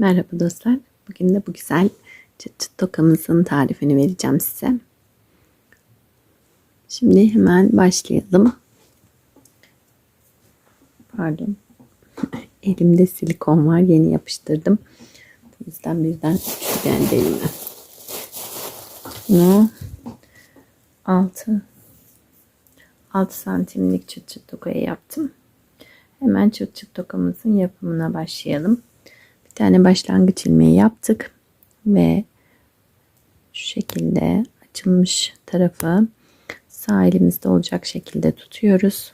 Merhaba dostlar. Bugün de bu güzel çıt çıt tokamızın tarifini vereceğim size. Şimdi hemen başlayalım. Pardon. Elimde silikon var. Yeni yapıştırdım. O yüzden birden geldi elime. Bunu 6 6 santimlik çıt çıt tokaya yaptım. Hemen çıt çıt tokamızın yapımına başlayalım tane başlangıç ilmeği yaptık ve şu şekilde açılmış tarafı sağ elimizde olacak şekilde tutuyoruz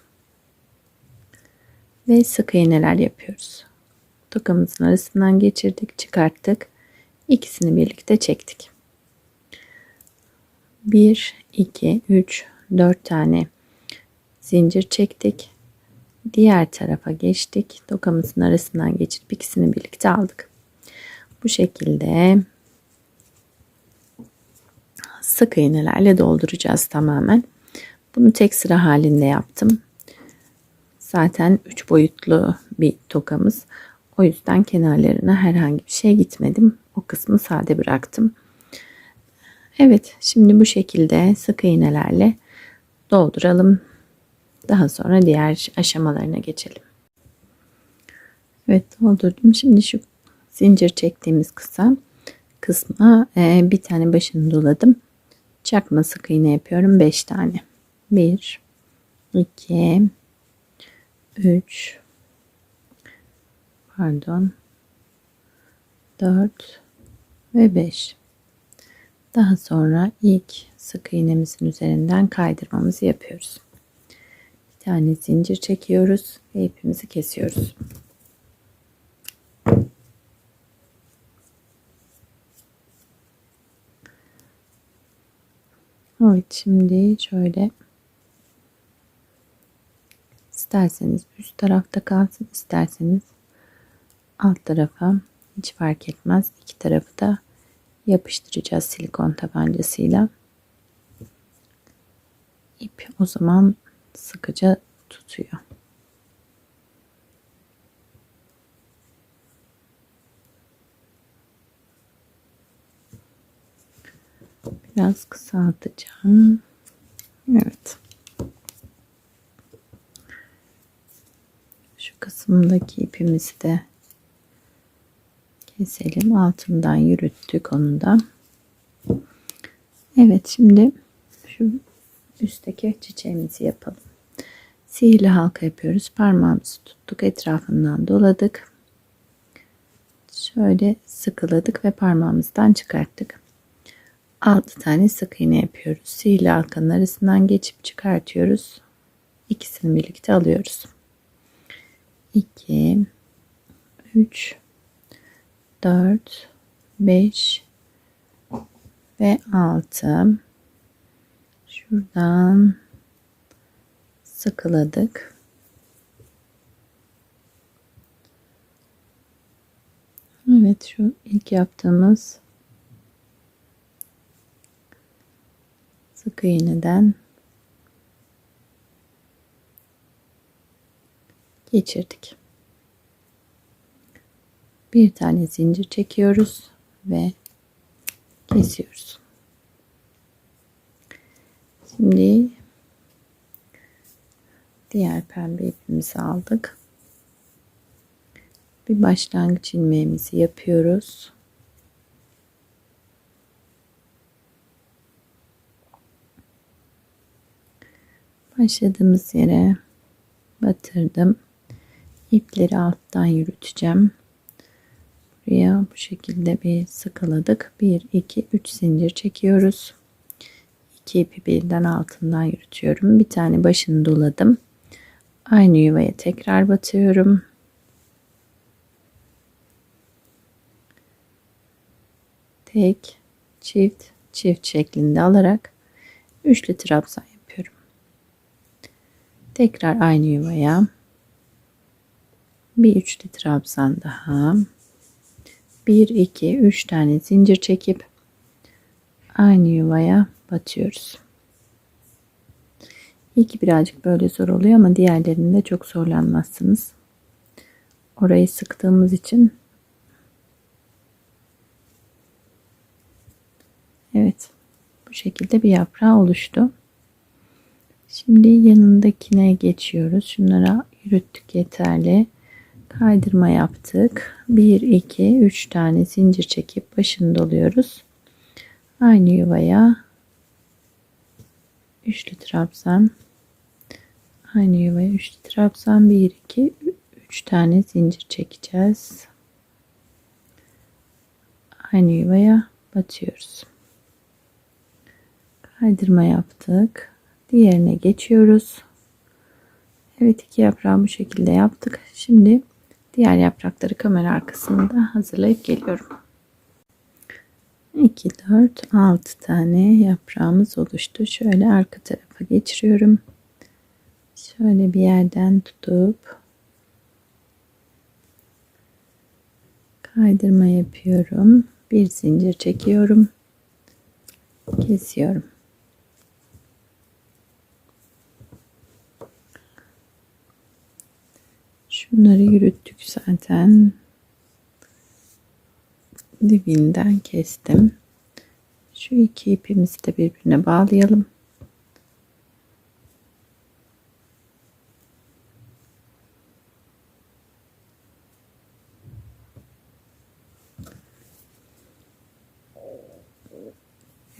ve sık iğneler yapıyoruz. Tokamızın arasından geçirdik, çıkarttık. İkisini birlikte çektik. 1 2 3 4 tane zincir çektik. Diğer tarafa geçtik. Tokamızın arasından geçip ikisini birlikte aldık. Bu şekilde sık iğnelerle dolduracağız tamamen. Bunu tek sıra halinde yaptım. Zaten 3 boyutlu bir tokamız. O yüzden kenarlarına herhangi bir şey gitmedim. O kısmı sade bıraktım. Evet şimdi bu şekilde sık iğnelerle dolduralım. Daha sonra diğer aşamalarına geçelim. Evet doldurdum. Şimdi şu zincir çektiğimiz kısa kısma e, bir tane başını doladım. Çakma sık iğne yapıyorum. 5 tane. 1 2 3 pardon 4 ve 5 daha sonra ilk sık iğnemizin üzerinden kaydırmamızı yapıyoruz tane zincir çekiyoruz ve ipimizi kesiyoruz. Evet şimdi şöyle isterseniz üst tarafta kalsın isterseniz alt tarafa hiç fark etmez. İki tarafı da yapıştıracağız silikon tabancasıyla. İp o zaman sıkıca tutuyor. Biraz kısaltacağım. Evet. Şu kısımdaki ipimizi de keselim. Altından yürüttük onu da. Evet şimdi şu üstteki çiçeğimizi yapalım. Sihirli halka yapıyoruz. Parmağımızı tuttuk. Etrafından doladık. Şöyle sıkıladık ve parmağımızdan çıkarttık. 6 tane sık iğne yapıyoruz. Sihirli halkanın arasından geçip çıkartıyoruz. İkisini birlikte alıyoruz. 2 3 4 5 ve 6 şuradan sıkıladık. Evet şu ilk yaptığımız sık iğneden geçirdik. Bir tane zincir çekiyoruz ve kesiyoruz. Şimdi diğer pembe ipimizi aldık. Bir başlangıç ilmeğimizi yapıyoruz. Başladığımız yere batırdım. İpleri alttan yürüteceğim. Buraya bu şekilde bir sıkıladık. 1 2 3 zincir çekiyoruz. 2 ipi birden altından yürütüyorum. Bir tane başını doladım. Aynı yuvaya tekrar batıyorum. Tek, çift, çift şeklinde alarak üçlü trabzan yapıyorum. Tekrar aynı yuvaya bir üçlü trabzan daha. 1 2 3 tane zincir çekip aynı yuvaya batıyoruz. İyi ki birazcık böyle zor oluyor ama diğerlerinde çok zorlanmazsınız. Orayı sıktığımız için Evet. Bu şekilde bir yaprağı oluştu. Şimdi yanındakine geçiyoruz. Şunlara yürüttük yeterli. Kaydırma yaptık. 1 2 3 tane zincir çekip başını doluyoruz. Aynı yuvaya üçlü trabzan. Aynı yuvaya üçlü trabzan. 1 2 3 tane zincir çekeceğiz. Aynı yuvaya batıyoruz. Kaydırma yaptık. Diğerine geçiyoruz. Evet iki yaprağı bu şekilde yaptık. Şimdi diğer yaprakları kamera arkasında hazırlayıp geliyorum 2 4 6 tane yaprağımız oluştu. Şöyle arka tarafa geçiriyorum. Şöyle bir yerden tutup kaydırma yapıyorum. Bir zincir çekiyorum. Kesiyorum. Şunları yürüttük zaten dibinden kestim şu iki ipimizi de birbirine bağlayalım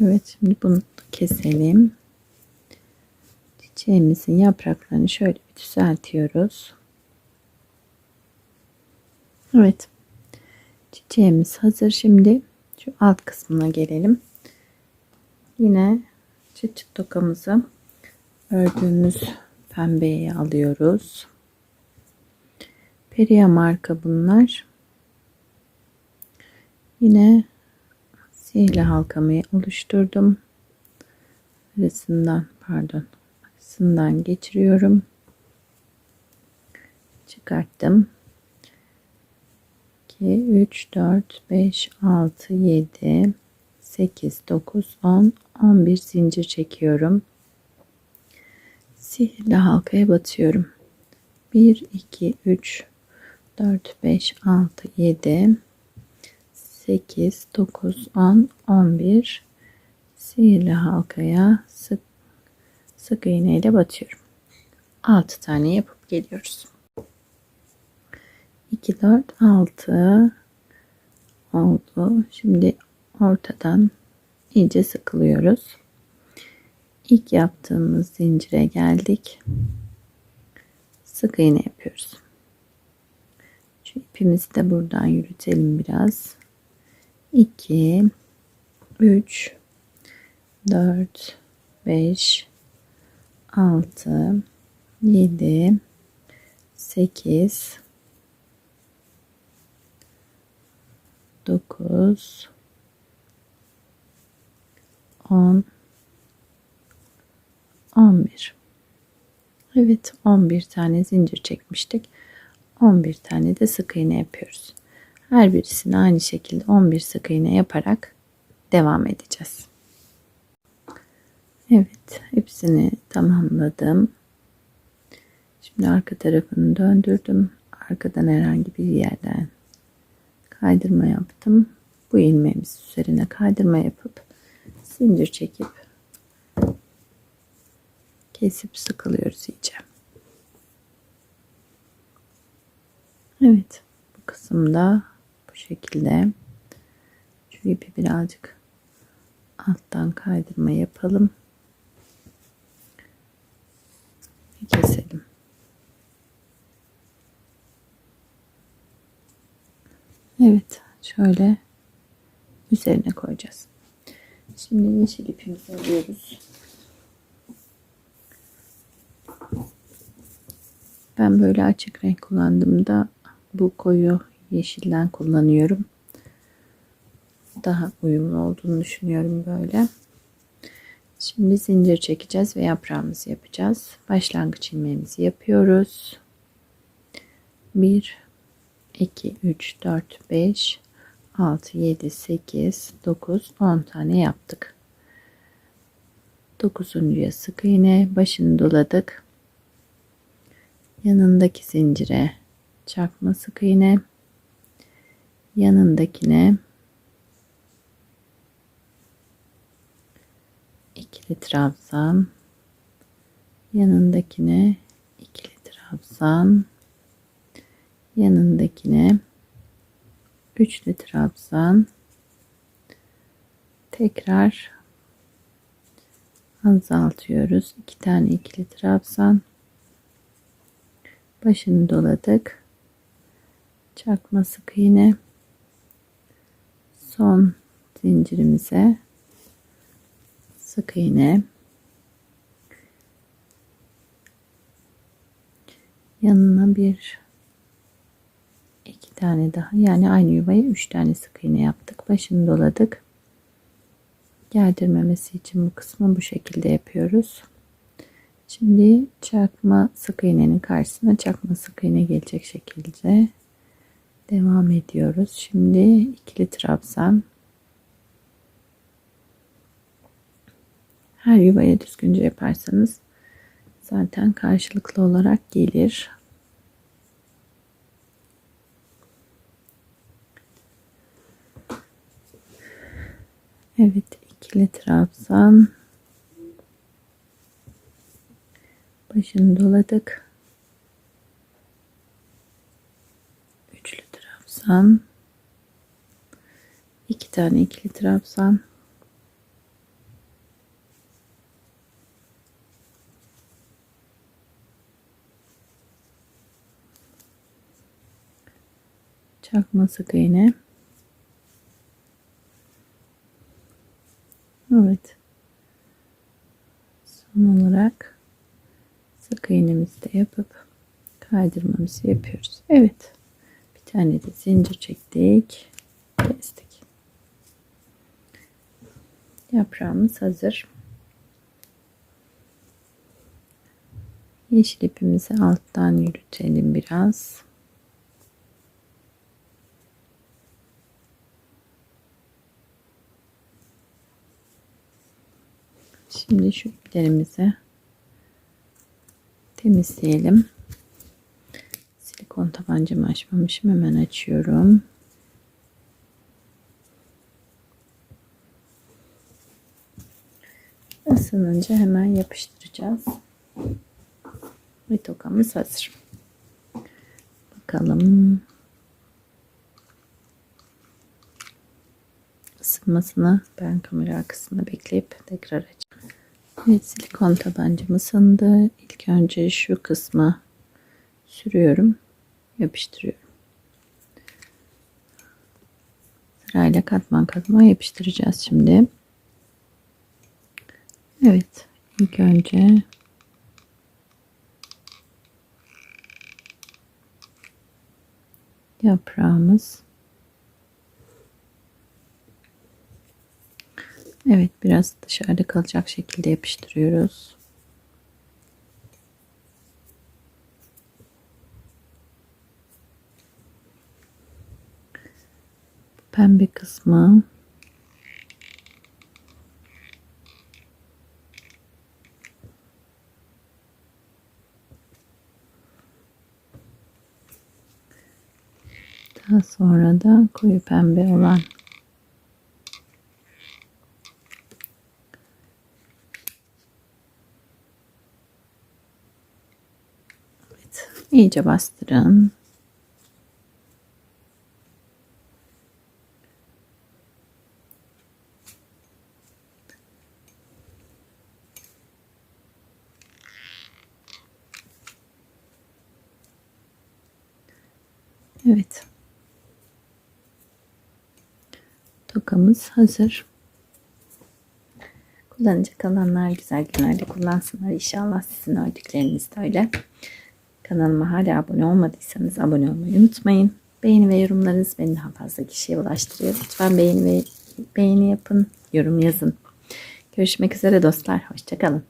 Evet şimdi bunu keselim. Çiçeğimizin yapraklarını şöyle bir düzeltiyoruz. Evet. Çiçeğimiz hazır. Şimdi şu alt kısmına gelelim. Yine çıt çıt tokamızı ördüğümüz pembeye alıyoruz. Peria marka bunlar. Yine sihirli halkamı oluşturdum. Arasından pardon arasından geçiriyorum. Çıkarttım. 2, 3, 4, 5, 6, 7, 8, 9, 10, 11 zincir çekiyorum. Sihirli halkaya batıyorum. 1, 2, 3, 4, 5, 6, 7, 8, 9, 10, 11 sihirli halkaya sık sık iğne ile batıyorum. 6 tane yapıp geliyoruz. 2, 4, 6 oldu. Şimdi ortadan iyice sıkılıyoruz. İlk yaptığımız zincire geldik. Sık iğne yapıyoruz. Şu ipimizi de buradan yürütelim biraz. 2 3 4 5 6 7 8 9 10 11 Evet 11 tane zincir çekmiştik 11 tane de sık iğne yapıyoruz her birisini aynı şekilde 11 sık iğne yaparak devam edeceğiz. Evet, hepsini tamamladım. Şimdi arka tarafını döndürdüm. Arkadan herhangi bir yerden kaydırma yaptım. Bu ilmeğimiz üzerine kaydırma yapıp zincir çekip kesip sıkılıyoruz iyice. Evet, bu kısımda bu şekilde şu ipi birazcık alttan kaydırma yapalım keselim Evet şöyle üzerine koyacağız şimdi yeşil ipimizi alıyoruz ben böyle açık renk kullandığımda bu koyu yeşilden kullanıyorum. Daha uyumlu olduğunu düşünüyorum böyle. Şimdi zincir çekeceğiz ve yaprağımızı yapacağız. Başlangıç ilmeğimizi yapıyoruz. 1 2 3 4 5 6 7 8 9 10 tane yaptık. 9.ya sık iğne başını doladık. Yanındaki zincire çarpma sık iğne yanındakine ikili trabzan yanındakine ikili trabzan yanındakine üçlü trabzan. Tekrar azaltıyoruz. İki tane ikili trabzan. Başını doladık. Çakma sık iğne. Son zincirimize sık iğne. Yanına bir iki tane daha. Yani aynı yuvaya üç tane sık iğne yaptık. Başını doladık. Gerdirmemesi için bu kısmı bu şekilde yapıyoruz. Şimdi çakma sık iğnenin karşısına çakma sık iğne gelecek şekilde devam ediyoruz. Şimdi ikili trabzan. Her yuvaya düzgünce yaparsanız zaten karşılıklı olarak gelir. Evet ikili trabzan başını doladık. Üçlü trabzan iki tane ikili trabzan çakma sık iğne Evet. Son olarak sık iğnemizi de yapıp kaydırmamızı yapıyoruz. Evet. Bir tane de zincir çektik. Kestik. Yaprağımız hazır. Yeşil ipimizi alttan yürütelim biraz Şimdi şu iplerimizi temizleyelim. Silikon tabancamı açmamışım. Hemen açıyorum. Isınınca hemen yapıştıracağız. Ve tokamız hazır. Bakalım. ısınmasını ben kamera arkasında bekleyip tekrar açacağım. Evet silikon tabancam ısındı. İlk önce şu kısmı sürüyorum. Yapıştırıyorum. Sırayla katman katman yapıştıracağız şimdi. Evet. ilk önce yaprağımız Evet biraz dışarıda kalacak şekilde yapıştırıyoruz. Pembe kısmı Daha sonra da koyu pembe olan iyice bastırın. Evet. Tokamız hazır. Kullanacak olanlar güzel günlerde kullansınlar. İnşallah sizin ördükleriniz de öyle. Kanalıma hala abone olmadıysanız abone olmayı unutmayın. Beğeni ve yorumlarınız beni daha fazla kişiye ulaştırıyor. Lütfen beğeni ve beğeni yapın, yorum yazın. Görüşmek üzere dostlar. Hoşçakalın.